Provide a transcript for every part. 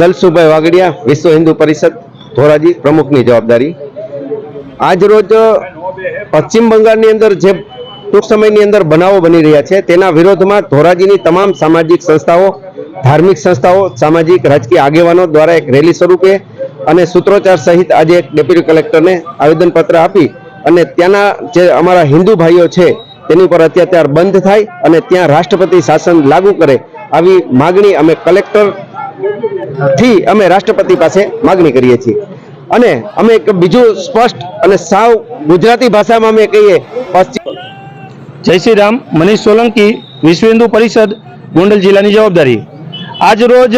દલસુભાઈ વાગડિયા વિશ્વ હિન્દુ પરિષદ, ધોરાજી, પ્રમુખની જવાબદારી. આજરોજ પશ્ચિમ બંગાળની અંદર જે ટૂંક સમયની અંદર બનાવો બની રહ્યા છે, તેના વિરોધમાં ધોરાજીની તમામ સામાજિક સંસ્થાઓ, ધાર્મિક સંસ્થાઓ, સામાજિક, રાજકીય આગેવાનો દ્વારા એક રેલી સ્વરૂપે અને સૂત્રોચ્ચાર સહિત આજે એક ડેપ્યુટી કલેક્ટરને આવેદનપત્ર આપી અને ત્યાંના જે અમારા હિન્દુ ભાઈઓ છે, તેની પર અત્યાચાર બંધ થાય અને ત્યાં રાષ્ટ્રપતિ શાસન લાગુ કરે, આવી માગણી અમે કલેક્ટર થી અમે રાષ્ટ્રપતિ પાસે માગણી કરીએ છીએ. અને અમે એક બીજું સ્પષ્ટ અને સાવ ગુજરાતી ભાષામાં અમે કહીએ જય શ્રી રામ, મનીષ સોલંકી, વિશ્વ હિન્દુ પરિષદ, ગોંડલ જિલ્લાની જવાબદારી. આજ રોજ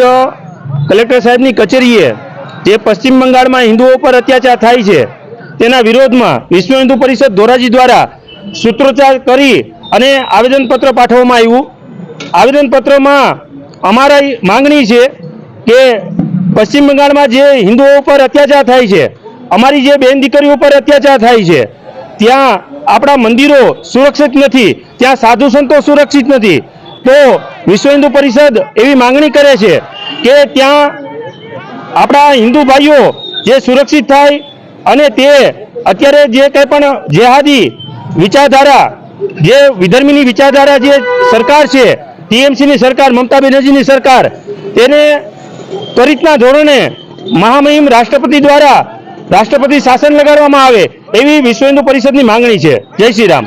કલેક્ટર સાહેબની કચેરીએ જે પશ્ચિમ બંગાળમાં હિન્દુઓ પર અત્યાચાર થાય છે, તેના વિરોધમાં વિશ્વ હિન્દુ પરિષદ ધોરાજી દ્વારા સૂત્રોચ્ચાર કરી અને આવેદનપત્ર પાઠવવામાં આવ્યું. આવેદનપત્રમાં અમારા માંગણી છે કે પશ્ચિમ બંગાળમાં જે હિન્દુઓ ઉપર અત્યાચાર થાય છે, અમારી જે બેન દીકરીઓ ઉપર અત્યાચાર થાય છે, ત્યાં આપણા મંદિરો સુરક્ષિત નથી, ત્યાં સાધુ સંતો સુરક્ષિત નથી, તો વિશ્વ હિન્દુ પરિષદ એવી માંગણી કરે છે કે ત્યાં આપણા હિન્દુ ભાઈઓ જે સુરક્ષિત થાય અને તે અત્યારે જે કંઈ પણ જેહાદી વિચારધારા, જે વિધર્મીની વિચારધારા જે સરકાર છે, ટીએમસીની સરકાર, મમતા બેનર્જીની સરકાર, તેને ત્વરિતના ધોરણે મહામહિમ રાષ્ટ્રપતિ દ્વારા રાષ્ટ્રપતિ શાસન લગાડવામાં આવે એવી વિશ્વ હિન્દુ પરિષદની માંગણી છે. જય શ્રી રામ.